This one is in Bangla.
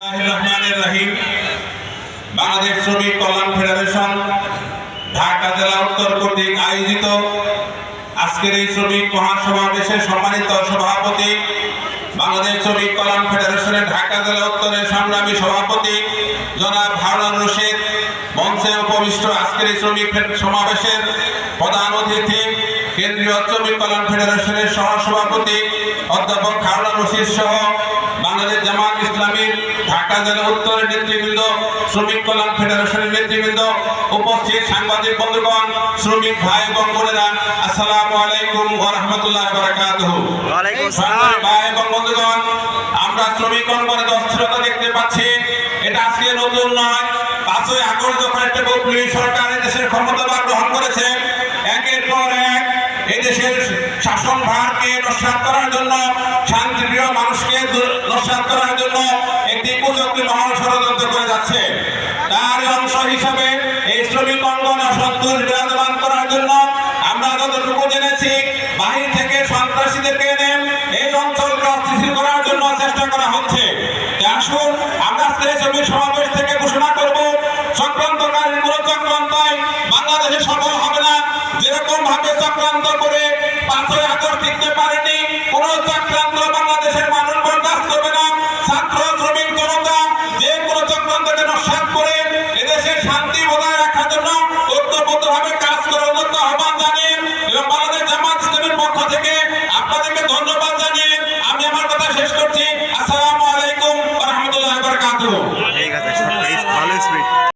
রহিম। বাংলাদেশ শ্রমিক কল্যাণ ফেডারেশন, ঢাকা জেলা উত্তর কর্তৃক আয়োজিত আজকের এই শ্রমিক মহাসমাবেশের সম্মানিত সভাপতি, বাংলাদেশ শ্রমিক কল্যাণ ফেডারেশনের ঢাকা জেলা উত্তরের সংগ্রামী সভাপতি জনাব হারুন রশিদ, মঞ্চে উপবিষ্ট আজকের এই শ্রমিক সমাবেশের প্রধান অতিথি, কেন্দ্রীয় শ্রমিক কল্যাণ ফেডারেশনের সহ সভাপতি অধ্যাপক হারুন রশিদ সহ ঢাকা জেলা উত্তরের নেতৃবৃন্দ শ্রমিক কল্যাণ ফেডারেশনের নেতৃবৃন্দ উপস্থিত সাংবাদিক বন্ধুগণ শ্রমিক ভাই এবং বোনেরা আসসালামু আলাইকুম ওয়া রাহমাতুল্লাহি ওয়া বারাকাতুহু। ওয়ালাইকুম সংগ্রামী আসসালাম ভাই এবং বন্ধুগণ আমরা শ্রমিক অঙ্গনের অস্থিরতা দেখতে পাচ্ছি। এটা আজকে নতুন নয়। পাঁচই আগস্ট যখন একটা বদলি সরকার দেশের ক্ষমতাভার গ্রহণ করেছে একের পর এক এই দেশের শাসন ভারকে নস্বাত করার জন্য শান্তিপ্রিয় মানুষকে নস্বাত করার জন্য একটি কুচক্রী মহল ষড়যন্ত্র করে যাচ্ছে। তার অংশ হিসাবে এই শ্রমিক অঙ্গন অসন্তোষ বিরাজমান করার জন্য আমরা যতটুকু জেনেছি, বাহির থেকে সন্ত্রাসীদেরকে এনে এই অঞ্চলকে করার জন্য চেষ্টা করা হচ্ছে। আসুন, আমরা আজকে শ্রমিক সমাবেশ থেকে ঘোষণা করব চক্রান্তকারীর কোনো চক্রান্তায় বাংলাদেশে সফল ঠিক আছে ভালো স্পিড।